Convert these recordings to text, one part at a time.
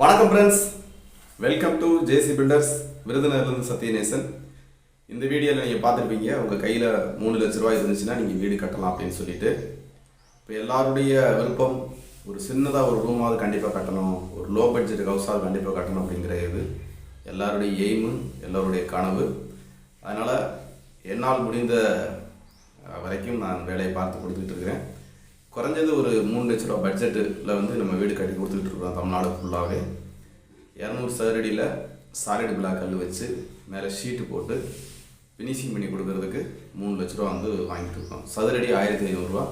வணக்கம் friends welcome to JC builders விருதுநகர்லேருந்து Sathyanesan. இந்த வீடியோவில் நீங்கள் பார்த்துருப்பீங்க உங்கள் கையில் மூணு லட்ச ரூபாய் இருந்துச்சுன்னா நீங்கள் வீடு கட்டலாம் அப்படின்னு சொல்லிட்டு. இப்போ எல்லாருடைய விருப்பம் ஒரு சின்னதாக ஒரு ரூமாவது கண்டிப்பாக கட்டணும் ஒரு லோ பட்ஜெட் ஹவுஸாவது கண்டிப்பாக கட்டணும் அப்படிங்கிற இது. எல்லாருடைய எய்மு எல்லோருடைய கனவு. அதனால் என்னால் முடிந்த வரைக்கும் நான் வேலையை பார்த்து கொடுத்துட்டு இருக்கிறேன். குறைஞ்சது ஒரு மூணு லட்ச ரூபா பட்ஜெட்டில் வந்து நம்ம வீடு கட்டி கொடுத்துட்டு இருக்கிறோம் தமிழ்நாடு ஃபுல்லாகவே இரநூறு சதுரடியில் சாலிட் பிளாக் கல் வச்சு மேலே ஷீட்டு போட்டு ஃபினிஷிங் பண்ணி கொடுக்கறதுக்கு மூணு லட்ச ரூபா வந்து வாங்கிட்டு இருக்கோம். சதுரடி ஆயிரத்தி ஐநூறுரூவா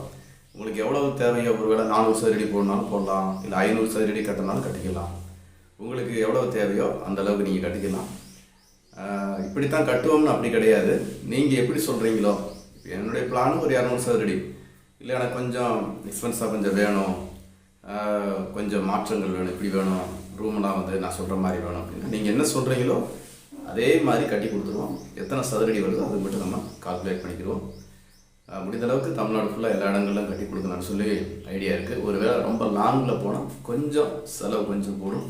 உங்களுக்கு எவ்வளவு தேவையோ ஒருவேளை நானூறு சதுரடி போடணும்னாலும் போடலாம் இல்லை ஐநூறு சதுரடி கட்டினாலும் கட்டிக்கலாம். உங்களுக்கு எவ்வளவு தேவையோ அந்த அளவுக்கு நீங்கள் கட்டிக்கலாம். இப்படி இப்படித்தான் கட்டுவோம்னு அப்படி கிடையாது. நீங்கள் எப்படி சொல்கிறீங்களோ என்னுடைய பிளான் ஒரு இரநூறு சதுரடி. இல்லை எனக்கு கொஞ்சம் எக்ஸ்பென்ஸாக கொஞ்சம் வேணும். கொஞ்சம் மாற்றங்கள் வேணும். இப்படி வேணும். ரூம்லாம் வந்து நான் சொல்கிற மாதிரி வேணும் அப்படின்னா நீங்கள் என்ன சொல்கிறீங்களோ அதே மாதிரி கட்டி கொடுத்துருவோம். எத்தனை சதுரடி வருதோ அது மட்டும் நம்ம கால்குலேட் பண்ணிக்கிறோம் ஆஹ் முடிந்த அளவுக்கு தமிழ்நாடு ஃபுல்லாக எல்லா இடங்கள்லாம் கட்டி கொடுக்கணும்னு சொல்லி ஐடியா இருக்குது ஒருவேளை ரொம்ப லாங்கில் போனால் கொஞ்சம் செலவு கொஞ்சம் கூடும்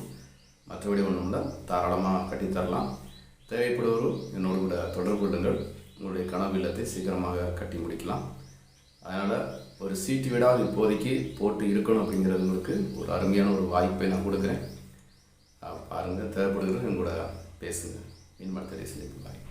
மற்றபடி ஒன்றும் இல்லை. தாராளமாக கட்டித் தரலாம். தேவைப்படுவரும் என்னோட கூட தொடர்பு கொள்ளுங்கள். உங்களுடைய கனவு இல்லத்தை சீக்கிரமாக கட்டி முடிக்கலாம். அதனால் ஒரு சீட்டு வீடாவது இப்போதைக்கு போட்டு இருக்கணும் அப்படிங்கிறவங்களுக்கு ஒரு அருமையான ஒரு வாய்ப்பை நான் கொடுக்குறேன். பாருங்கள் தேவைப்படுகிறது என் கூட பேசுங்க. மீன் மரத்தை பாய்